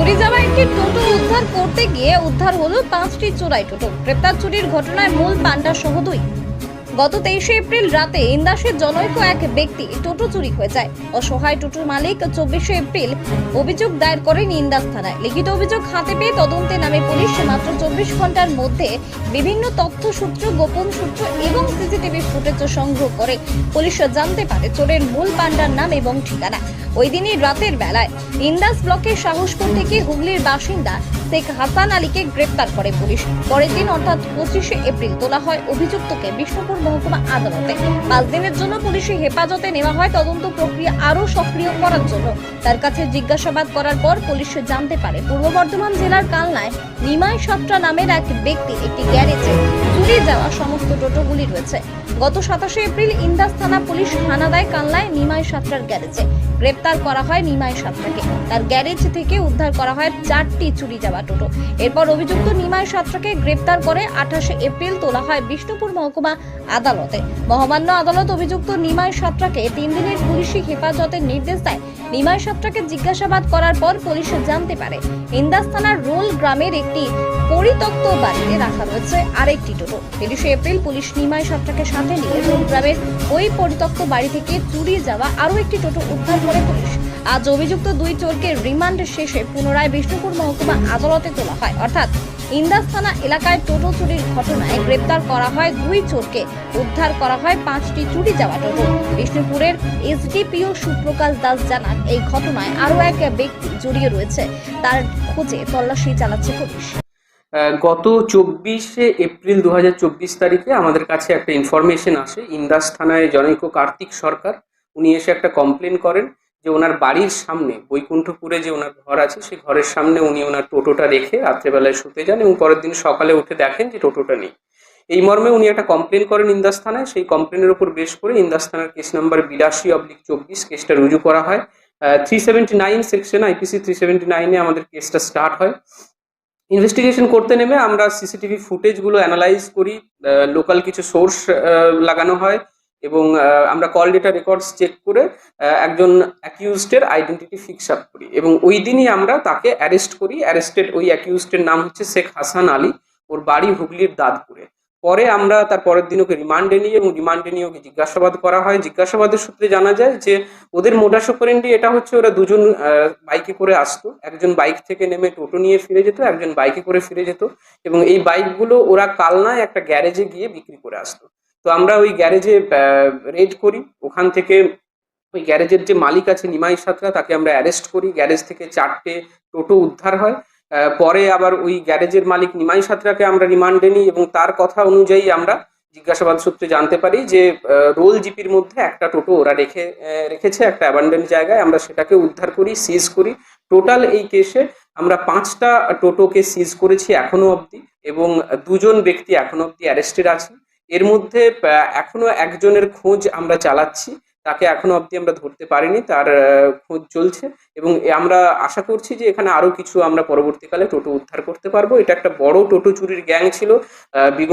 চুরি যাওয়া একটি টোটো উদ্ধার করতে গিয়ে উদ্ধার হলো পাঁচটি চোরাই টোটো। গ্রেপ্তার চুরির ঘটনায় মূল পান্ডা সহ দুই। গত তেইশে এপ্রিল রাতে ইন্দাসের জনৈক এক ব্যক্তি টোটো চুরি হয়ে যায়। অসহায় টোটোর মালিক চব্বিশে এপ্রিল অভিযোগ দায়ের করেন ইন্দাস থানায়। লিখিত অভিযোগ হাতে পেয়ে তদন্তে নামে পুলিশ মাত্র চব্বিশ ঘণ্টার মধ্যে বিভিন্ন তথ্য সূত্র, গোপন সূত্র এবং সিসিটিভি ফুটেজ সংগ্রহ করে। পুলিশ জানতে পারে চোরের মূল পান্ডার নাম এবং ঠিকানা। ওই দিনই রাতের বেলায় ইন্দাস ব্লকের সাহসপুর থেকে হুগলির বাসিন্দা শেখ হাসান আলীকে গ্রেপ্তার করে পুলিশ। পরের দিন অর্থাৎ পঁচিশে এপ্রিল তোলা হয় অভিযুক্তকে বিষ্ণুপুর মহকুমা আদালতে। পাঁচ দিনের জন্য পুলিশি হেফাজতে নেওয়া হয় তদন্ত প্রক্রিয়া আরও সক্রিয় করার জন্য। তার কাছে জিজ্ঞাসাবাদ করার পর পুলিশ জানতে পারে, পূর্ব বর্ধমান জেলার কালনায় নিমাই সাতটা নামের এক ব্যক্তি একটি গ্যারেজে চুরি যাওয়া সমস্ত টোটোগুলি রয়েছে। গত সাতাশে এপ্রিল ইন্দাস থানা পুলিশ হানা দেয় কালনায় নিমাই সাতটার গ্যারেজে। গ্রেপ্তার করা হয় নিমাই সাতটাকে তার গ্যারেজ থেকে উদ্ধার করা হয় চারটি চুরি যাওয়া টোটো। এরপর অভিযুক্ত নিমাই সাতটাকে গ্রেপ্তার করে আঠাশে এপ্রিল তোলা হয় বিষ্ণুপুর মহকুমা আদালতে। মহামান্য আদালত অভিযুক্ত নিমাই সাতটাকে তিন দিনের পুলিশি হেফাজতের নির্দেশ দেয়। নিমাই সত্রকে জিজ্ঞাসাবাদ করার পর পুলিশ জানতে পারে, ইন্দাস থানার রোল গ্রামের একটি পরিত্যক্ত বাড়িতে রাখা রয়েছে আরেকটি টোটো। তিরিশে এপ্রিল পুলিশ নিমাই সত্রকে সাথে নিয়ে রোল গ্রামের ওই পরিত্যক্ত বাড়ি থেকে চুরি যাওয়া আরও একটি টোটো উদ্ধার করে পুলিশ। আজ অভিযুক্ত দুই চোরকে রিমান্ড শেষে পুনরায় বিষ্ণুপুর মহকুমা আদালতে তোলা হয়। অর্থাৎ ইন্দাস থানা এলাকায় টোটো চুরির ঘটনায় গ্রেপ্তার করা হয় দুই চোরকে। উদ্ধার করা হয় পাঁচটি চুরি যাওয়া টোটো। বিষ্ণুপুরের এসডিপিও সুপ্রকাশ দাস জানান, এই ঘটনায় আরও এক ব্যক্তি জড়িয়ে রয়েছে। তার খোঁজে তল্লাশি চালাচ্ছে পুলিশ। গত চব্বিশে এপ্রিল দু হাজার চব্বিশ তারিখে আমাদের কাছে একটা ইনফরমেশন আসে। ইন্দাস থানায় জনৈক কার্তিক সরকার, উনি এসে একটা কমপ্লেন করেন। যে ওনার বাড়ির সামনে, বৈকুণ্ঠপুরে যে ওনার ঘর আছে, সেই ঘরের সামনে উনি ওনার টোটোটা রেখে রাত্রেবেলায় শুতে যান এবং পরের দিন সকালে উঠে দেখেন যে টোটোটা নেই। এই মর্মে উনি একটা কমপ্লেন করেন ইন্দাস থানায় সেই কমপ্লেনের উপর বেশ করে ইন্দাস থানার কেস নাম্বার বিরাশি অবলিক চব্বিশ কেসটা রুজু করা হয়। Three seventy nine section IPC three seventy নাইনে আমাদের কেসটা স্টার্ট হয়। ইনভেস্টিগেশন করতে নেমে আমরা সিসিটিভি ফুটেজগুলো অ্যানালাইজ করি। লোকাল কিছু সোর্স লাগানো হয়। এবং আমরা কল ডেটা রেকর্ডস চেক করে একজন অ্যাকিউজডের আইডেন্টিটি ফিক্স আপ করি এবং ওই দিনই আমরা তাকে অ্যারেস্ট করি। অ্যারেস্টেড ওই অ্যাকিউজডের নাম হচ্ছে শেখ হাসান আলী। ওর বাড়ি হুগলির দাঁতপুরে। পরে আমরা তার পরের দিন ওকে রিমান্ডে নিই এবং রিমান্ডে নিয়ে ওকে জিজ্ঞাসাবাদ করা হয়। জিজ্ঞাসাবাদের সূত্রে জানা যায় যে, ওদের মোটাস অপারেন্ডি এটা হচ্ছে ওরা দুজন বাইকে করে আসতো। একজন বাইক থেকে নেমে টোটো নিয়ে ফিরে যেত, একজন বাইকে করে ফিরে যেত। এবং এই বাইকগুলো ওরা কালনায় একটা গ্যারেজে গিয়ে বিক্রি করে আসতো। তো আমরা ওই গ্যারেজে রেড করি। ওখান থেকে ওই গ্যারেজের যে মালিক আছে নিমাই সাতরা, তাকে আমরা অ্যারেস্ট করি। গ্যারেজ থেকে চারটে টোটো উদ্ধার হয়। পরে আবার ওই গ্যারেজের মালিক নিমাই সাতরাকে আমরা রিমান্ডে নিই এবং তার কথা অনুযায়ী আমরা জিজ্ঞাসাবাদ সূত্রে জানতে পারি যে রোল জিপির মধ্যে একটা টোটো ওরা রেখে রেখেছে, একটা অ্যাবান্ডেন্ট জায়গায়। আমরা সেটাকে উদ্ধার করি সিজ করি। টোটাল এই কেসে আমরা পাঁচটা টোটোকে সিজ করেছি এখনও অবধি এবং দুজন ব্যক্তি এখনও অবধি অ্যারেস্টেড আছে। এর মধ্যে এখনও একজনের খোঁজ আমরা চালাচ্ছি। তাকে এখনও অবধি আমরা ধরতে পারিনি, তার খোঁজ চলছে। এবং আমরা আশা করছি যে এখানে আরও কিছু আমরা পরবর্তীকালে টোটো উদ্ধার করতে পারব। এটা একটা বড় টোটো চুরির গ্যাং ছিল বিগত